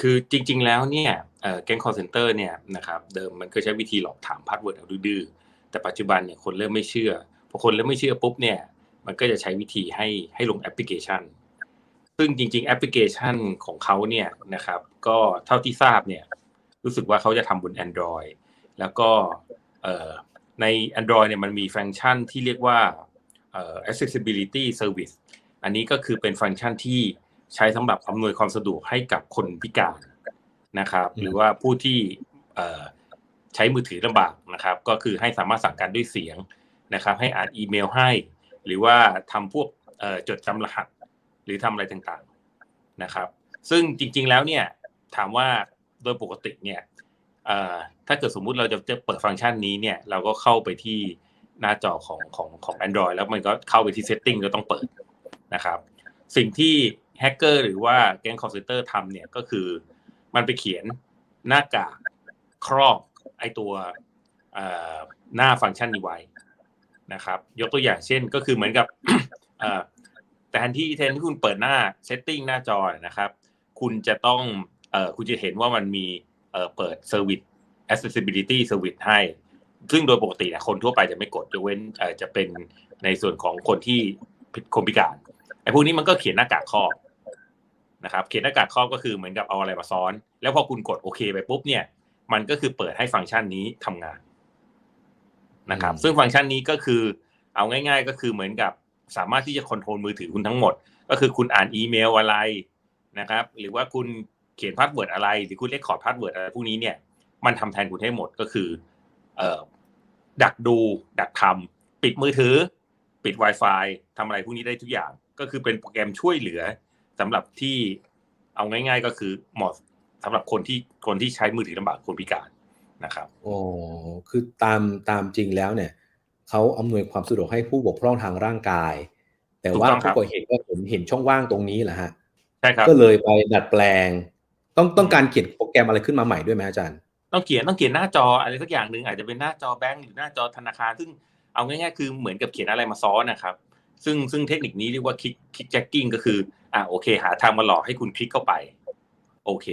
คือจริง ๆ แล้วเนี่ยแก๊งคอร์เซนเตอร์เนี่ยนะครับเดิมมันเคยใช้วิธีหลอกถามพาสเวิร์ดเอาดื้อๆแต่ปัจจุบันเนี่ยคนเริ่มไม่เชื่อพอคนเริ่มไม่เชื่อปุ๊บเนี่ยมันก็จะใช้วิธีให้ให้ลงแอปพลิเคชัน ซึ่งจริง ๆ แอปพลิเคชันของเขาเนี่ยนะครับก็เท่าที่ทราบเนี่ยรู้สึกว่าเขาจะทำบน Android แล้วก็ใน Android เนี่ยมันมีฟังก์ชันที่เรียกว่า accessibility service อันนี้ก็คือเป็นฟังก์ชันที่ ใช้สำหรับอำนวยความสะดวกให้กับคนพิการนะครับ หรือว่าผู้ที่ใช้มือถือลำบากนะครับ ก็คือให้สามารถสั่งการด้วยเสียงนะครับ ให้อ่านอีเมลให้ หรือว่าทำพวกจดจำรหัส หรือทำอะไรต่างๆนะครับ ซึ่งจริง ๆแล้วเนี่ยถามว่าโดยปกติเนี่ยถ้าเกิดสมมุติเราจะจะเปิดฟังก์ชันนี้เนี่ย เราก็เข้าไปที่หน้าจอของของของ Android แล้วมันก็เข้าไปที่ Setting ก็ต้องเปิดนะครับ สิ่งที่ แฮกเกอร์หรือว่าแก๊งคอมพิวเตอร์ทำเนี่ยก็คือมันไปเขียนหน้ากากครอบไอตัวหน้าฟังก์ชันนี้ไว้นะครับ ยกตัวอย่างเช่นก็คือเหมือนกับแต่ทันที่แทนที่คุณเปิดหน้าเซตติ้งหน้าจอนะครับ คุณจะต้องคุณจะเห็นว่ามันมีเปิดเซอร์วิส accessibility service ให้ ซึ่งโดยปกตินะคนทั่วไปจะไม่กดยกเว้นจะเป็นในส่วนของคนที่คนพิการไอ้พวกนี้มันก็เขียนหน้ากากครอบ นะครับเขียนหน้ากากครอบก็คือเหมือนกับเอาอะไรมาซ้อน แล้วพอคุณกดโอเคไปปุ๊บเนี่ย มันก็คือเปิดให้ฟังก์ชันนี้ทำงานนะครับ ซึ่งฟังก์ชันนี้ก็คือเอาง่าย ๆ ก็คือเหมือนกับสามารถที่จะคอนโทรลมือถือคุณทั้งหมด ก็คือคุณอ่านอีเมลอะไรนะครับ หรือว่าคุณเขียนพาสเวิร์ดอะไรหรือคุณเลคคอร์ดพาสเวิร์ดอะไรพวกนี้เนี่ย มันทำแทนคุณให้หมดก็คือเอ่อดักดู ดักทำปิดมือถือ ปิด Wi-Fi ทำอะไรพวกนี้ได้ทุกอย่าง ก็คือเป็นโปรแกรมช่วยเหลือ สำหรับที่เอาง่าย ๆ ก็คือเหมาะสำหรับคนที่คนที่ใช้มือถือลำบากคนพิการนะครับโอ้คือตามตามจริงแล้วเนี่ยเขาอำนวยความสะดวกให้ผู้บกพร่องทางร่างกาย แต่ว่าผู้ก่อเหตุก็เห็นเห็นช่องว่างตรงนี้แหละฮะใช่ครับก็เลยไปดัดแปลง ต้องต้องการเขียนโปรแกรมอะไรขึ้นมาใหม่ด้วยไหมอาจารย์ ต้องเขียนต้องเขียนหน้าจออะไรสักอย่างหนึ่งอาจจะเป็นหน้าจอแบงก์หรือหน้าจอธนาคารซึ่งเอาง่ายๆคือเหมือนกับเขียนอะไรมาซ้อนนะครับ ซึ่งซึ่งเทคนิคนี้เรียกว่าคลิกคลิกแจ็คกิ้งก็คือ อ่าโอเค หาทางมาหลอกให้คุณคลิกเข้าไป โอเค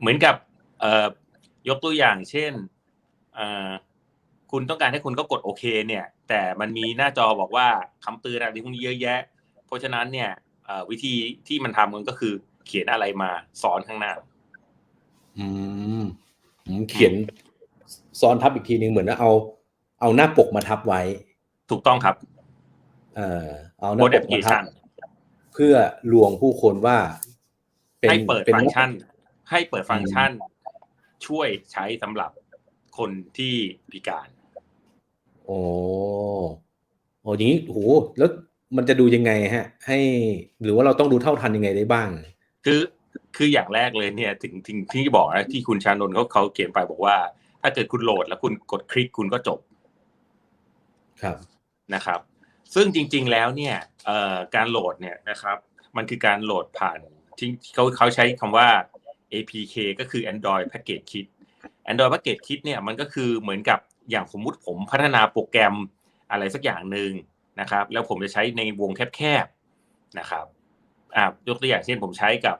เหมือนกับเอ่อยกตัวอย่างเช่นเอ่อคุณต้องการให้คุณก็กดโอเคเนี่ย แต่มันมีหน้าจอบอกว่าคำเตือนอะไรพวกนี้เยอะแยะ เพราะฉะนั้นเนี่ยวิธีที่มันทำมันก็คือ เขียนอะไรมาซ้อนข้างหน้า อืมเขียนซ้อนทับอีกทีนึงเหมือนว่าเอา เอาหน้าปกมาทับไว้ ถูกต้องครับ เอ่อเอาหน้าปกมาทับเพื่อลวงผู้คนว่าให้เปิดฟังก์ชัน ให้เปิดฟังก์ชัน ช่วยใช้สำหรับคนที่พิการ โอ้โอ้ยนี้โหแล้วมันจะดูยังไงฮะ ให้หรือว่าเราต้องดูเท่าทันยังไงได้บ้าง คือคืออย่างแรกเลยเนี่ย ถึงถึงที่บอกนะที่คุณชานนท์เขาเขาเขียนไปบอกว่า ถ้าเกิดคุณโหลดแล้วคุณกดคลิกคุณก็จบ ครับนะครับ ซึ่งจริง ๆ แล้วเนี่ยการโหลดเนี่ยนะครับ มันคือการโหลดผ่านที่เขาเขาใช้คำว่า APK ก็คือ Android Package Kit Android Package Kit เนี่ยมันก็คือเหมือนกับอย่างสมมุติผมพัฒนาโปรแกรมอะไรสักอย่างหนึ่งนะครับ แล้วผมจะใช้ในวงแคบๆนะครับอ่ายกตัวอย่างเช่นผมใช้กับ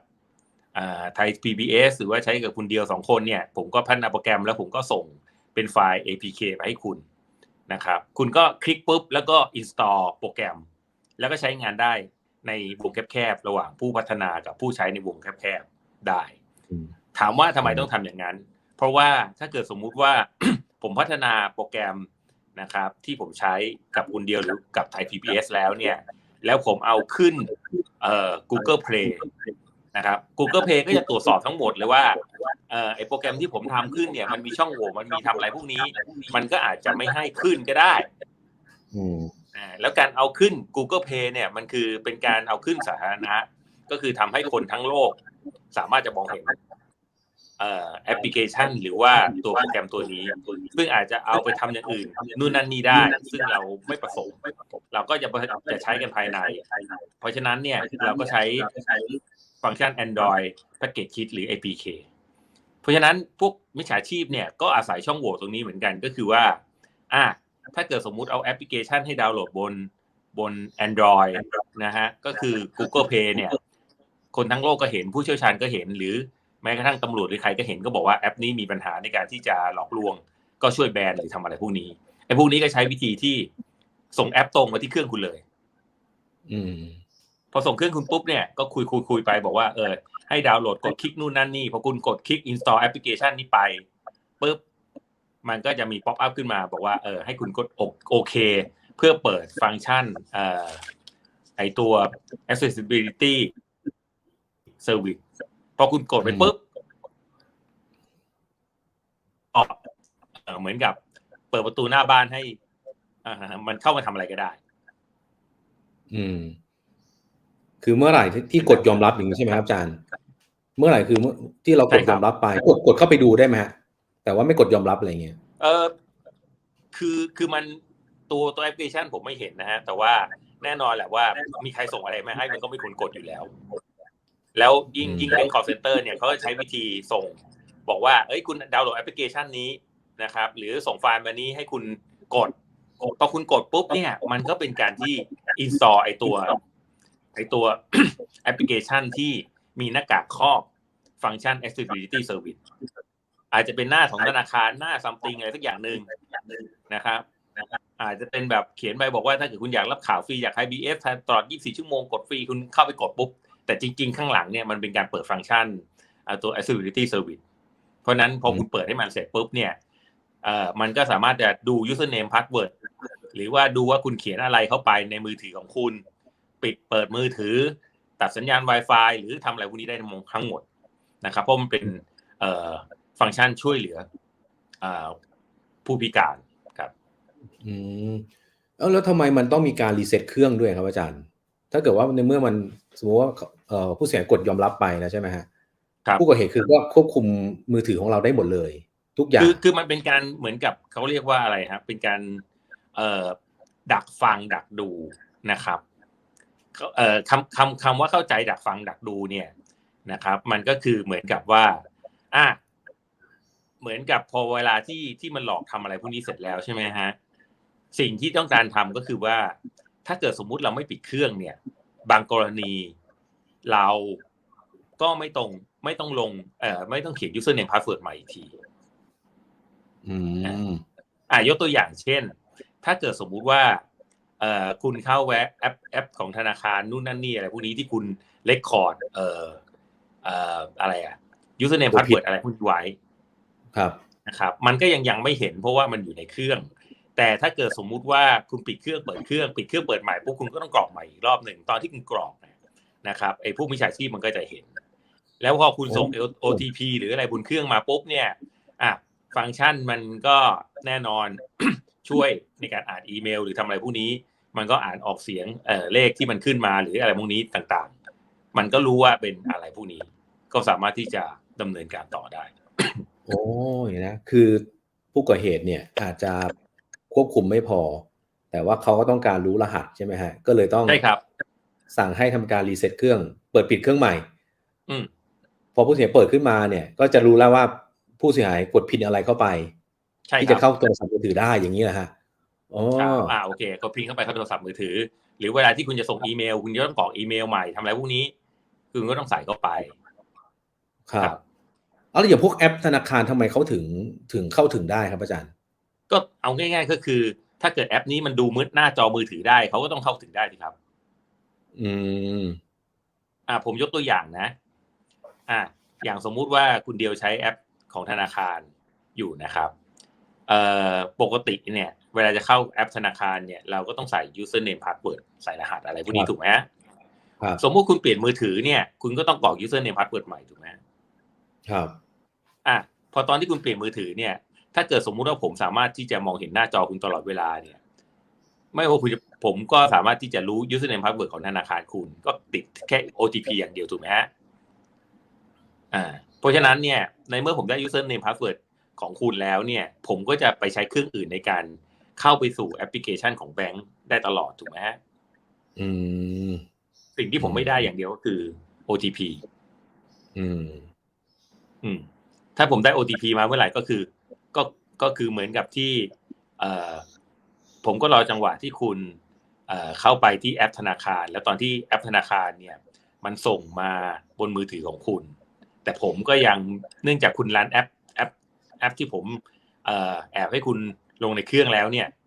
ไทย PBS หรือว่าใช้กับคุณเดียวสองคนเนี่ย ผมก็พัฒนาโปรแกรมแล้วผมก็ส่งเป็นไฟล์ APK ไปให้คุณ นะครับ คุณก็คลิกปุ๊บแล้วก็ install โปรแกรม แล้วก็ใช้งานได้ในวงแคบๆ ระหว่างผู้พัฒนากับผู้ใช้ในวงแคบๆ ได้ ถามว่าทำไมต้องทำอย่างนั้น เพราะว่าถ้าเกิดสมมุติว่าผมพัฒนาโปรแกรมนะครับ ที่ผมใช้กับคุณเดียวหรือกับไทย PBS แล้วเนี่ย แล้วผมเอาขึ้นเอ่อ Google Play นะครับ Google Play ก็จะตรวจสอบทั้งหมดเลยว่าเอ่อไอโปรแกรมที่ผมทำขึ้นเนี่ยมันมีช่องโหว่มันมีทำอะไรพวกนี้ มันก็อาจจะไม่ให้ขึ้นก็ได้อืมอ่าแล้วการเอาขึ้น Google Play เนี่ยมันคือเป็นการเอาขึ้นสาธารณะ ก็คือทำให้คนทั้งโลก สามารถจะมองเห็นแอปพลิเคชัน หรือว่าตัวโปรแกรมตัวนี้ ซึ่งอาจจะเอาไปทำอย่างอื่นนู่นนั่นนี่ได้ ซึ่งเราไม่ประสงค์เราก็จะจะใช้กันภายใน เพราะฉะนั้นเนี่ยเราก็ใช้ ฟังก์ชัน Android Package Kit หรือ APK เพราะฉะนั้นพวกมิจฉาชีพเนี่ยก็อาศัยช่องโหว่ตรงนี้เหมือนกันก็คือว่าอะถ้าเกิดสมมุติเอาแอปพลิเคชันให้ดาวน์โหลดบนบน Android นะฮะก็คือ Google Play เนี่ย คนทั้งโลกก็เห็นผู้เชี่ยวชาญก็เห็น หรือแม้กระทั่งตำรวจหรือใครก็เห็นก็บอกว่าแอปนี้มีปัญหาในการที่จะหลอกลวง ก็ช่วยแบนหรือทำอะไรพวกนี้ไอ้พวกนี้ก็ใช้วิธีที่ส่งแอปตรงมาที่เครื่องคุณเลย อืม พอส่งเครื่องคุณปุ๊บเนี่ยก็คุยคุยคุยไปบอกว่าเออให้ดาวน์โหลดกดคลิกนู่นนั่นนี่พอคุณกดคลิก install application นี้ไปปุ๊บมันก็จะมีป๊อปอัพขึ้นมา บอกว่าเออให้คุณกดโอเค เพื่อเปิดฟังก์ชันเอ่อไอตัว accessibility service พอคุณกดไปปุ๊บออกเอ่อเหมือนกับเปิดประตูหน้าบ้านให้อ่ามันเข้ามาทำอะไรก็ได้ อืม คือเมื่อไหร่ที่ที่กดยอมรับอย่างนี้ใช่ไหมครับอาจารย์ เมื่อไหร่คือเมื่อที่เรากดใช่คยรับอมรับไปกดกดเข้าไปดูได้ไหมฮะแต่ว่าไม่กดยอมรับอะไรเงี้ยเออคือคือมันตัวตัวแอปพลิเคชันผมไม่เห็นนะฮะแต่ว่าแน่นอนแหละว่ามีใครส่งอะไรมาให้มันก็ไม่ควรกดอยู่แล้ว แล้วยิ่งอืมยิ่งเป็น call center เนี่ยเขาจะใช้วิธีส่ง บอกว่าเอ้ยคุณดาวน์โหลดแอปพลิเคชันนี้นะครับ หรือส่งไฟล์มานี้ให้คุณกดพอคุณกดปุ๊บเนี่ย มันก็เป็นการที่ install ไอตัว ไอตัวแอปพลิเคชันที่มีหน้ากากครอบฟังก์ชัน accessibility service อาจจะเป็นหน้าของธนาคารหน้า something อะไรสักอย่างหนึ่งนะครับอาจจะเป็นแบบเขียนไปบอกว่าถ้าเกิดคุณอยากรับข่าวฟรีอยากให้ BF ตลอด 24 ชั่วโมงกดฟรีคุณเข้าไปกดปุ๊บ แต่จริง ๆ ข้างหลังเนี่ยมันเป็นการเปิดฟังก์ชันอ่าตัว accessibility service เพราะฉะนั้นพอคุณเปิดให้มันเสร็จปุ๊บเนี่ยเอ่อมันก็สามารถจะดู username password หรือว่าดูว่าคุณเขียนอะไรเข้าไปในมือถือของคุณ ปิดเปิดมือถือ ตัดสัญญาณ Wi-Fi หรือทำอะไรพวกนี้ได้ทั้งหมดนะครับ เพราะมันเป็นเอ่อฟังก์ชันช่วยเหลืออ่าผู้พิการครับ อืมแล้วแล้วทำไมมันต้องมีการรีเซ็ตเครื่องด้วยครับอาจารย์ ถ้าเกิดว่าในเมื่อมันสมมติว่าเอ่อผู้เสียหายกดยอมรับไปแล้วใช่ไหมฮะครับผู้ก่อเหตุคือก็ควบคุมมือถือของเราได้หมดเลย ทุกอย่างคือคือมันเป็นการเหมือนกับเขาเรียกว่าอะไรครับเป็นการเอ่อดักฟังดักดูนะครับเขาเอ่อ คำคำคำว่าเข้าใจดักฟังดักดูเนี่ยนะครับ มันก็คือเหมือนกับว่าอะเหมือนกับพอเวลาที่ที่มันหลอกทำอะไรพวกนี้เสร็จแล้วใช่ไหมฮะสิ่งที่ต้องการทำก็คือว่า ถ้าเกิดสมมุติเราไม่ปิดเครื่องเนี่ย บางกรณีเราก็ไม่ตรงไม่ต้องลงเอ่อไม่ต้องเขียน username password ใหม่อีกทีอืมอ่ายกตัวอย่างเช่น ถ้าเกิดสมมุติว่าเอ่อ คุณเข้าแวะแอปแอปของธนาคารนู่นนั่นนี่อะไรพวกนี้ที่คุณเลคคอร์ดเอ่อเอ่ออะไรอะ username ตัวผิด password อะไรพวกนี้ไว้ครับนะครับ มันก็ยังยังไม่เห็นเพราะว่ามันอยู่ในเครื่อง แต่ถ้าเกิดสมมุติว่าคุณปิดเครื่องเปิดเครื่องปิดเครื่องเปิดใหม่ปุ๊บคุณก็ต้องกรอกใหม่อีกรอบหนึ่งตอนที่คุณกรอกเนี่ยนะครับไอ้ผู้มิจฉาชีพมันก็จะเห็น แล้วพอคุณส่ง OTP หรืออะไรบนเครื่องมาปุ๊บเนี่ยอะฟังก์ชันมันก็แน่นอนช่วยในการอ่านอีเมล หรือทำอะไรพวกนี้ มันก็อ่านออกเสียงเอ่อเลขที่มันขึ้นมาหรืออะไรพวกนี้ต่างๆ มันก็รู้ว่าเป็นอะไรพวกนี้ ก็สามารถที่จะดำเนินการต่อได้ โอ้ยนะคือผู้ก่อเหตุเนี่ยอาจจะควบคุมไม่พอ แต่ว่าเขาก็ต้องการรู้รหัสใช่ไหมฮะ ก็เลยต้องใช่ครับ สั่งให้ทำการรีเซ็ตเครื่อง เปิดปิดเครื่องใหม่ อืมพอผู้เสียหายเปิดขึ้นมาเนี่ย ก็จะรู้แล้วว่าผู้เสียหายกดพินอะไรเข้าไปใช่ที่คจะรับเข้าโทรศัพท์มือถือได้อย่างนี้แหละฮะ อ๋อครับอ่าโอเคก็พิมพ์เข้าไปเข้าโทรศัพท์มือถือ หรือเวลาที่คุณจะส่งอีเมล คุณจะต้องกรอกอีเมลใหม่ทำอะไรพวกนี้คุณก็ต้องใส่เข้าไป ครับเอาแล้วอย่างพวกแอปธนาคารทำไมเขาถึงถึงเข้าถึงได้ครับอาจารย์ ก็เอาง่าย ๆ ก็คือ ถ้าเกิดแอปนี้มันดูมืดหน้าจอมือถือได้เขาก็ต้องเข้าถึงได้สิครับ อืม อ่า ผมยกตัวอย่างนะ อ่า อย่างสมมุติว่าคุณเดียวใช้แอปของธนาคารอยู่นะครับ เอ่อปกติเนี่ย เวลาจะเข้าแอปธนาคารเนี่ยเราก็ต้องใส่ username password ใส่รหัสอะไรพวกนี้ครับถูกไหมฮะครับสมมุติคุณเปลี่ยนมือถือเนี่ย คุณก็ต้องกรอก username password ใหม่ถูกไหมครับอะพอตอนที่คุณเปลี่ยนมือถือเนี่ย ถ้าเกิดสมมุติว่าผมสามารถที่จะมองเห็นหน้าจอคุณตลอดเวลาเนี่ย ไม่ว่าคุณจะผมก็สามารถที่จะรู้ username password ของธนาคารคุณ ก็ติดแค่ OTP อย่างเดียวถูกไหมฮะอ่า เพราะฉะนั้นเนี่ย ในเมื่อผมได้ username password ของคุณแล้วเนี่ย ผมก็จะไปใช้เครื่องอื่นในการ เข้าไปสู่แอปพลิเคชันของแบงค์ได้ตลอดถูกไหมฮะสิ่งที่ผมไม่ได้อย่างเดียวก็คือ OTP อืม อืม ถ้าผมได้ OTP มาเมื่อไหร่ก็คือ ก็ก็คือเหมือนกับที่ เอ่อผมก็รอจังหวะที่คุณเอ่อเข้าไปที่แอปธนาคาร แล้วตอนที่แอปธนาคารเนี่ย มันส่งมาบนมือถือของคุณ แต่ผมก็ยังเนื่องจากคุณรันแอปแอปแอปที่ผมเอ่อแอบให้คุณ ลงในเครื่องแล้วเนี่ย